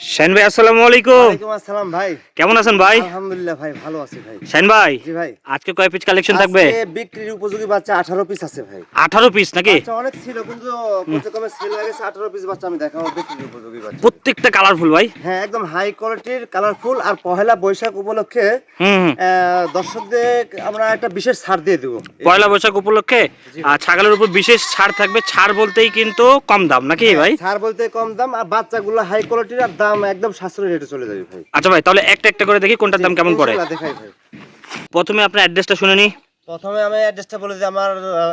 Shine ভাই আসসালামু আলাইকুম। আসসালাম ভাই। কেমন আছেন ভাই? আলহামদুলিল্লাহ ভাই ভালো আছি ভাই। শাইন ভাই জি ভাই। আজকে কয় পিস কালেকশন থাকবে? বিক্রির উপযোগী বাচ্চা 18 পিস আছে ভাই। আঠারো পিস নাকি? অনেক ছিল কিন্তু পর্যায়ক্রমে সেল হয়ে 18 পিস বাচ্চা আমি দেখাবো বিক্রির উপযোগী বাচ্চা। প্রত্যেকটা কালারফুল ভাই? হ্যাঁ একদম হাই কোয়ালিটির কালারফুল আর পহেলা বৈশাখ উপলক্ষে দর্শকদের আমরা একটা বিশেষ ছাড় দিয়ে দেবো। পয়লা বৈশাখ উপলক্ষে? আর ছাগলের উপর বিশেষ ছাড় থাকবে ছাড় বলতেই কিন্তু কম দাম নাকি ভাই? ছাড় বলতে কম দাম আর বাচ্চাগুলো হাই কোয়ালিটির আর দাম একদম সাশ্রয় রেটে চলে যাবে ভাই। আচ্ছা ভাই তাহলে একটা একটা করে দেখি কোনটার দাম কেমন পড়ে। দেখাই ভাই। প্রথমে আপনার অ্যাড্রেসটা শুনে নি প্রথমে আমি অ্যাড্রেসটা বলে দিই আমার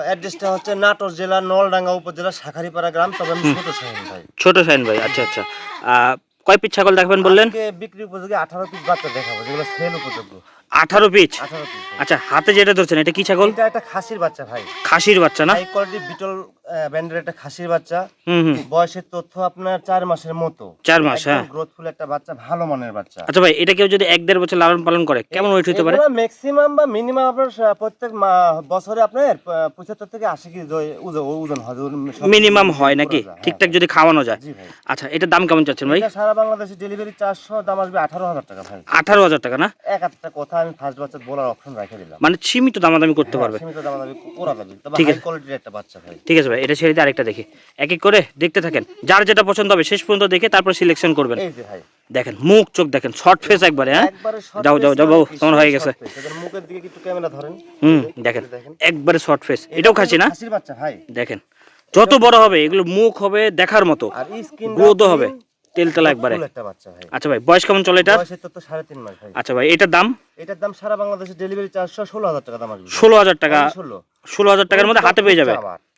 অ্যাড্রেসটা হচ্ছে নাটোর জেলা নলডাঙ্গা উপজেলা শাখারিপাড়া গ্রাম তবে আমি ছোট সাইন ভাই। ছোট সাইন ভাই আচ্ছা আচ্ছা। আহ, কয় পিস ছাগল দেখবেন বললেন? আজকে বিক্রি উপযোগী আঠারো পিস বাচ্চা দেখাবো যেগুলো সেল উপযোগ্য আঠারো পিস আঠারো পিস আচ্ছা হাতে যেটা ধরছেন এটা কি ছাগল? এটা একটা খাসির বাচ্চা ভাই। খাসির বাচ্চা না? হাই কোয়ালিটি বিটল ব্যান্ডের একটা খাসির বাচ্চা। হুম হুম। বয়সের তথ্য আপনার চার মাসের মতো। চার মাস হ্যাঁ। গ্রোথফুল একটা বাচ্চা ভালো মানের বাচ্চা। আচ্ছা ভাই এটা কেউ যদি এক দেড় বছর লালন পালন করে কেমন ওয়েট হতে পারে? ম্যাক্সিমাম বা মিনিমাম আপনার প্রত্যেক বছরে আপনার পঁচাত্তর থেকে আশি কেজি ওজ- ওজন হয় মিনিমাম হয় নাকি? হ্যাঁ। ঠিকঠাক যদি খাওয়ানো যায়। আচ্ছা এটার দাম কেমন চাচ্ছেন ভাই? এটা সারা বাংলাদেশে ডেলিভারি চারশো দাম আসবে আঠারো হাজার টাকা ভাই। আঠারো হাজার টাকা না? এক একটা কথা আমি ফার্স্ট বাচ্চা বলার অপশন রেখে দিলাম। মানে সীমিত দামাদামি করতে হ্যাঁ, পারবে। সীমিত দাম দাবি। করা যাবে তবে হাই। কোয়ালিটির একটা বাচ্চা ভাই। ঠিক আছে ভাই এটা ছেড়ে দিয়ে আরেকটা দেখি। এক এক করে দেখতে থাকেন। যার যেটা পছন্দ হবে শেষ পর্যন্ত দেখে তারপর সিলেকশন করবেন। এই যে ভাই। দেখেন মুখ চোখ দেখেন শর্ট ফেস একবারে হ্যাঁ? যাও যাও যাও বাবু তোমার হয়ে গেছে? মুখের দিকে একটু ক্যামেরা ধরেন। হুম দেখেন একবারে শর্ট ফেস এটাও খাসি না? খাসির বাচ্চা ভাই। দেখেন যত বড় হবে এগুলো মুখ হবে দেখার মতো। গ্রোথও হবে। তেলতেলা একবারে। একটা বাচ্চা ভাই। আচ্ছা ভাই বয়স কেমন চলে তো মাস ভাই। আচ্ছা ভাই এটার দাম? এটার দাম সারা বাংলাদেশে ডেলিভারি চারশো ষোলো হাজার টাকা দাম আসবে। ষোলো হাজার টাকা। ষোলো। ষোলো হাজার টাকার মধ্যে হাতে পেয়ে যাবে।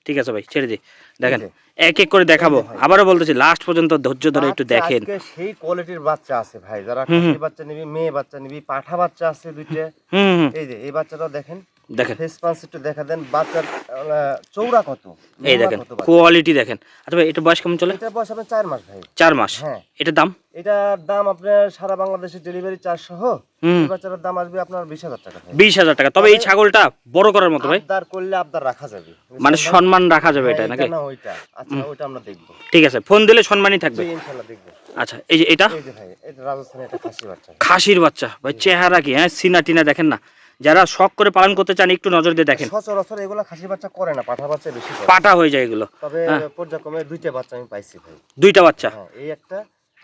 ঠিক আছে ভাই ছেড়ে দিই দেখেন এক এক করে দেখাবো। আবারও বলতেছি লাস্ট পর্যন্ত ধৈর্য ধরে একটু দেখেন। সেই কোয়ালিটির বাচ্চা আছে ভাই। যারা। বাচ্চা নিবি মেয়ে বাচ্চা নিবি পাঠা বাচ্চা আছে দুইটা। এই যে এই বাচ্চাটাও দেখেন। দেখেন। ফেস একটু দেখা দেন বাচ্চার চৌড়া কত? এই দেখেন কোয়ালিটি দেখেন। আচ্ছা ভাই এটা বয়স কেমন চলে? এটার বয়স আপনার চার মাস ভাই। চার মাস? হ্যাঁ। এটার দাম? এটার দাম আপনার সারা বাংলাদেশে ডেলিভারি চার্জ সহ বাচ্চাটার দাম আসবে আপনার বিশ হাজার টাকা বিশ হাজার টাকা। তবে এই ছাগলটা বড় করার মতো ভাই। আবদার করলে আবদার রাখা যাবে। মানে সম্মান রাখা যাবে এটা হ্যাঁ, নাকি? না ওইটা। আচ্ছা ওইটা আমরা দেখব। ঠিক আছে ফোন দিলে সম্মানই থাকবে। জি ইনশাল্লাহ দেখব। আচ্ছা এই যে এটা? এই যে ভাই এটা রাজস্থানের একটা খাসি বাচ্চা। খাসির বাচ্চা। ভাই চেহারা কি? হ্যাঁ সিনা টিনা দেখেন না? যারা শখ করে পালন করতে চান একটু নজর দিয়ে দেখেন। সচরাচর এগুলো খাসির বাচ্চা করে না পাঠা বাচ্চা বেশি পাঠা পাটা হয়ে যায় এগুলো। তবে হ্যাঁ। পর্যায়ক্রমে দুইটা বাচ্চা আমি পাইছি ভাই। দুইটা বাচ্চা? হ্যাঁ এই একটা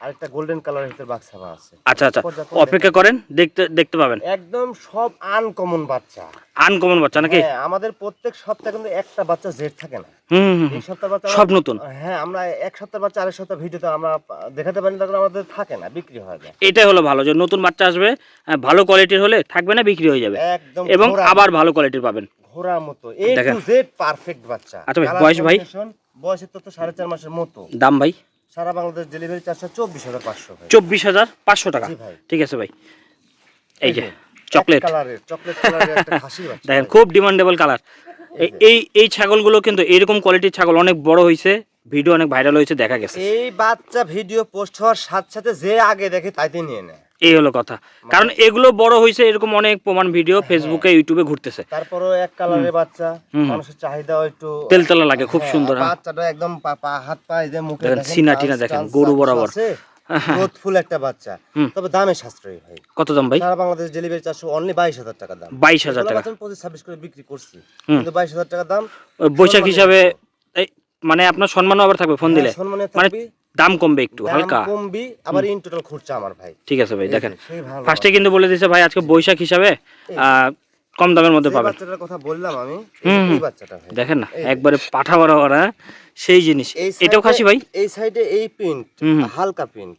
আরেকটা গোল্ডেন কালারের ভিতরে বাক্সাবা আছে। আচ্ছা আচ্ছা। অপেক্ষা করেন দেখতে দেখতে পাবেন। একদম সব আনকমন বাচ্চা। আনকমন বাচ্চা নাকি? হ্যাঁ আমাদের প্রত্যেক সপ্তাহে কিন্তু একটা বাচ্চা জেড থাকে না। হুম এই সপ্তাহ বাচ্চা সব নতুন। হ্যাঁ আমরা এক সপ্তাহ বাচ্চা আরেক সপ্তাহ ভিডিওতে আমরা দেখাতে পারি না তখন আমাদের থাকে না বিক্রি হয়ে যায় এটাই হলো ভালো যে নতুন বাচ্চা আসবে ভালো কোয়ালিটির হলে থাকবে না বিক্রি হয়ে যাবে। একদম এবং আবার ভালো কোয়ালিটির পাবেন। ঘোড়ার মতো এ টু জেড পারফেক্ট বাচ্চা। আচ্ছা বয়স ভাই? বয়সের তো তো সাড়ে চার মাসের মতো। দাম ভাই? সারা বাংলাদেশ ডেলিভারি চার্জটা চব্বিশ হাজার পাঁচশো চব্বিশ হাজার পাঁচশো টাকা? ঠিক আছে ভাই। এই যে চকলেট কালারের চকলেট কালারের একটা খাসি দেখেন খুব ডিমান্ডেবল কালার এই এই ছাগলগুলো কিন্তু এরকম কোয়ালিটির ছাগল অনেক বড় হয়েছে ভিডিও অনেক ভাইরাল হয়েছে দেখা গেছে। এই বাচ্চা ভিডিও পোস্ট হওয়ার সাথে সাথে যে আগে দেখে তাইতে নিয়ে নেয়। এই হলো কথা। কারণ এগুলো বড় হয়েছে এরকম অনেক প্রমাণ ভিডিও ফেসবুকে ইউটিউবে ঘুরতেছে। তারপরও এক কালারের বাচ্চা মানুষের চাহিদাও একটু তেলতেলা লাগে খুব হ্যাঁ, সুন্দর হ্যাঁ। বাচ্চাটা একদম পা- হাত পা এই যে মুখে দেখেন, সিনা টিনা দেখেন, গরু বরাবর। গ্রোথফুল একটা বাচ্চা। তবে দামে সাশ্রয়ী ভাই। কত দাম ভাই? সারা বাংলাদেশ ডেলিভারি চারশো অনলি বাইশ হাজার টাকা দাম। বাইশ হাজার এগুলো টাকা। বাচ্চা আমি পঁচিশ ছাব্বিশ করে বিক্রি করছি। কিন্তু বাইশ হাজার টাকা দাম বৈশাখ হিসাবে মানে আপনার সম্মানও আবার থাকবে ফোন দিলে। হ্যাঁ, মানে দাম কমবে একটু হালকা। কমবি আবার ইন টোটাল খুঁজছে আমার ভাই। ঠিক আছে ভাই দেখেন। ফার্স্টে কিন্তু বলে দিয়েছে ভাই আজকে বৈশাখ হিসাবে কম দামের মধ্যে পাবেন। বাচ্চাটার কথা বললাম আমি এই বাচ্চাটা ভাই। দেখেন না একবারে পাঠা বড় করা সেই জিনিস। এটাও খাসি ভাই? এই সাইডে এই প্রিন্ট। হালকা প্রিন্ট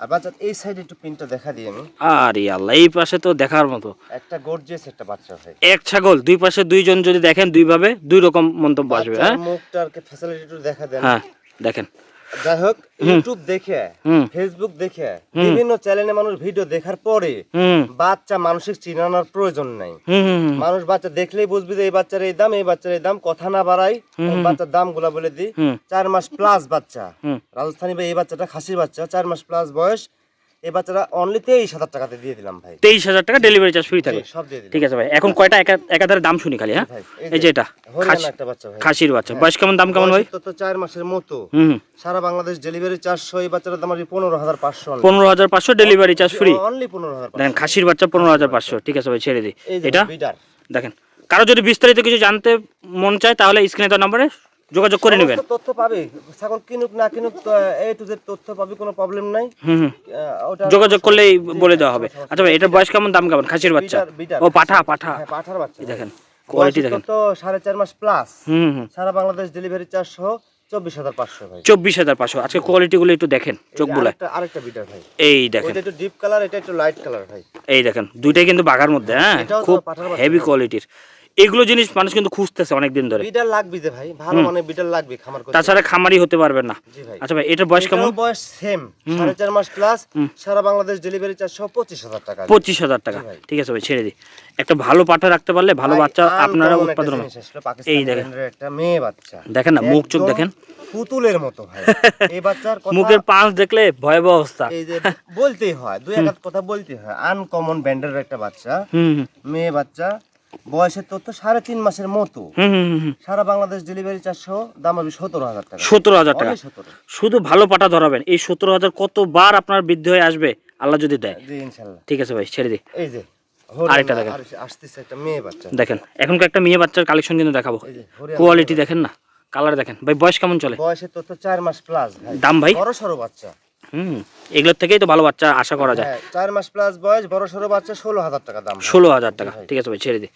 আর বাচ্চা এই সাইডে একটু প্রিন্টটা দেখা দিই আমি। আরে আল্লাহ এই পাশে তো দেখার মতো। একটা গর্জিয়াস একটা বাচ্চা ভাই। এক ছাগল দুই পাশে দুইজন যদি দেখেন দুই ভাবে দুই রকম মন্তব্য আসবে হ্যাঁ? মুখটার ফ্যাসিলিটি দেখা দেন। হ্যাঁ দেখেন। যাই হোক ইউটিউব দেখে ফেসবুক দেখে বিভিন্ন চ্যানেলে মানুষ ভিডিও দেখার পরে বাচ্চা মানসিক চিনানোর প্রয়োজন নাই। মানুষ বাচ্চা দেখলেই বুঝবি যে এই বাচ্চার এই দাম এই বাচ্চার এই দাম কথা না বাড়াই বাচ্চার দামগুলা বলে দিই। চার মাস প্লাস বাচ্চা। রাজস্থানী বা এই বাচ্চাটা খাসির বাচ্চা চার মাস প্লাস বয়স। এই বাচ্চারা অনলি তেইশ হাজার টাকাতে দিয়ে দিলাম ভাই। তেইশ হাজার টাকা ডেলিভারি চার্জ ফ্রি থাকবে। সব দিয়ে দিলাম। ঠিক আছে ভাই এখন কয়টা? একা একাধারে দাম শুনি খালি হ্যাঁ? এই যে এটা একটা বাচ্চা ভাই। খাসির বাচ্চা। বয়স কেমন দাম কেমন ভাই? তো চার মাসের মতো। সারা বাংলাদেশ ডেলিভারি চারশো এই বাচ্চাটার দাম পনেরো হাজার পাঁচশো পনেরো হাজার পাঁচশো ডেলিভারি চার্জ ফ্রি অনলি পনেরো হাজার দেখেন খাসির বাচ্চা পনেরো হাজার পাঁচশো। ঠিক আছে ভাই ছেড়ে দিই। এটা? দেখেন কারও যদি বিস্তারিত কিছু জানতে মন চায় তাহলে স্ক্রিনে দেওয়া নম্বরে যোগাযোগ করে নেবেন। তথ্য পাবে। ছাগল কিনুক না কিনুক এ টু জেড তথ্য পাবে কোনো প্রবলেম নাই। হুম যোগাযোগ করলেই বলে দেওয়া হবে। আচ্ছা ভাই এটার বয়স কেমন দাম কেমন? খাসির বাচ্চা। ও পাঠা পাঠা। হ্যাঁ পাঠার বাচ্চা। দেখেন কোয়ালিটি দেখেন। তো সাড়ে চার মাস প্লাস হুম সারা বাংলাদেশ ডেলিভারি চার্জ সহ চব্বিশ হাজার পাঁচশো ভাই। চব্বিশ হাজার পাঁচশো। আজকে কোয়ালিটিগুলো একটু দেখেন চোখ বুলায়। আরেকটা বিটার ভাই। এই দেখেন। ওইটা একটু ডিপ কালার এটা একটু লাইট কালার ভাই। এই দেখেন দুইটাই কিন্তু বাঘার মধ্যে হ্যাঁ? খুব হেভি কোয়ালিটির এগুলো জিনিস মানুষ কিন্তু খুঁজতেছে অনেক দিন ধরে। বিটার লাগবে যে ভাই ভালো মানে বিটার লাগবে খামার করতে। তাছাড়া খামারি হতে পারবেন না। আচ্ছা ভাই এটার বয়স কেমন? বয়স সেম সাড়ে চার মাস প্লাস সারা বাংলাদেশ ডেলিভারি চার্জ সহ পঁচিশ হাজার টাকা। পঁচিশ হাজার টাকা। ঠিক আছে ভাই ছেড়ে দিই। একটা ভালো পাঠা রাখতে পারলে ভালো বাচ্চা আপনারা উৎপাদন পাকিস্তানি এই দেখেন। একটা মেয়ে বাচ্চা। দেখেন না মুখ চোখ দেখেন। পুতুলের মতো ভাই। এই বাচ্চার কথা মুখের পাঁচ দেখলে ভয়াবহ অবস্থা। এই যে বলতেই হয় দুই এক কথা বলতেই হয়। আনকমন ব্যান্ডের একটা বাচ্চা। মেয়ে বাচ্চা। বয়সের তথ্য সাড়ে তিন মাসের মতো। সারা বাংলাদেশ ডেলিভারি চারশো দাম হবে সতেরো হাজার টাকা। সতেরো হাজার টাকা। শুধু ভালো পাটা ধরাবেন। এই সতেরো হাজার কতবার আপনার বৃদ্ধি হয়ে আসবে? আল্লাহ যদি দেয়। ঠিক আছে ভাই ছেড়ে দিই এই যে আরেকটা দেখেন। আসতেছে একটা মেয়ে বাচ্চা। দেখেন এখনকার একটা মেয়ে বাচ্চার কালেকশন কিন্তু দেখাবো। কোয়ালিটি দেখেন না? কালার দেখেন। ভাই বয়স কেমন চলে? বয়সের তথ্য চার মাস প্লাস দাম ভাই? বড় সড়ো বাচ্চা। হুম এগুলোর থেকেই তো ভালো বাচ্চা আশা করা যায়। হ্যাঁ চার মাস প্লাস বয়স বড় সড়ো বাচ্চা ষোলো হাজার টাকা দাম। ষোলো হাজার টাকা। ঠিক আছে ভাই ছেড়ে দিই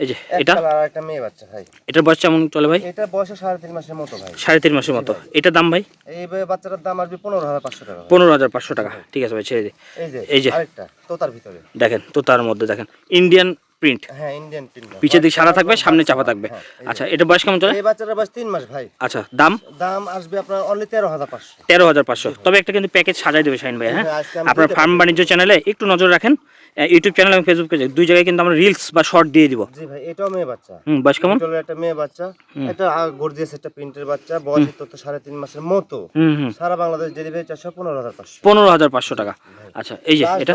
এই যে এটা? আর একটা মেয়ে বাচ্চা ভাই। এটার বয়স কেমন চলে ভাই? এটা বয়স সাড়ে তিন মাসের মতো ভাই। সাড়ে তিন মাসের মতো। এটার দাম ভাই? এই বাচ্চাটার দাম আসবে পনেরো হাজার পাঁচশো টাকা পনেরো হাজার পাঁচশো টাকা। ঠিক আছে ভাই ছেড়ে দিই এই যে এই যে। আরেকটা তোতার ভিতরে। দেখেন তো তার মধ্যে দেখেন। ইন্ডিয়ান প্রিন্ট হ্যাঁ ইন্ডিয়ান প্রিন্ট পিছের দিক সাদা থাকবে সামনে চাপা থাকবে। হ্যাঁ। আচ্ছা এটা বয়স কেমন চলে? এই বাচ্চাটার বয়স তিন মাস ভাই। আচ্ছা দাম? দাম আসবে আপনার অনলি তেরো হাজার পাঁচশো। তেরো হাজার পাঁচশো। তবে একটা কিন্তু প্যাকেজ সাজাই দেবে শাইন ভাই হ্যাঁ? হ্যাঁ, আপনার ফার্ম বাণিজ্য চ্যানেলে একটু নজর রাখেন ইউটিউব চ্যানেল এবং ফেসবুক পেজে দুই জায়গায় কিন্তু আমরা রিলস বা শর্ট দিয়ে দিব। জি ভাই এটাও মেয়ে বাচ্চা। হুম বয়স কেমন? এটাও একটা মেয়ে বাচ্চা। এটা গর্জিয়াস একটা প্রিন্টের বাচ্চা। বয়স তো সাড়ে তিন মাসের মতো। সারা বাংলাদেশ ডেলিভারি চারশো পনেরো হাজার পাঁচশো। পনেরো হাজার পাঁচশো টাকা। আচ্ছা এই যে এটা?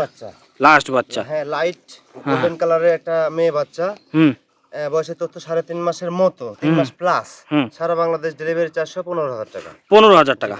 লাস্ট বাচ্চা। হ্যাঁ লাইট গোল্ডেন কালারের একটা মেয়ে বাচ্চা। হুম। বয়সের তথ্য সাড়ে তিন মাসের মতো তিন মাস প্লাস সারা বাংলাদেশ ডেলিভারি চারশো পনেরো হাজার টাকা। পনেরো হাজার টাকা।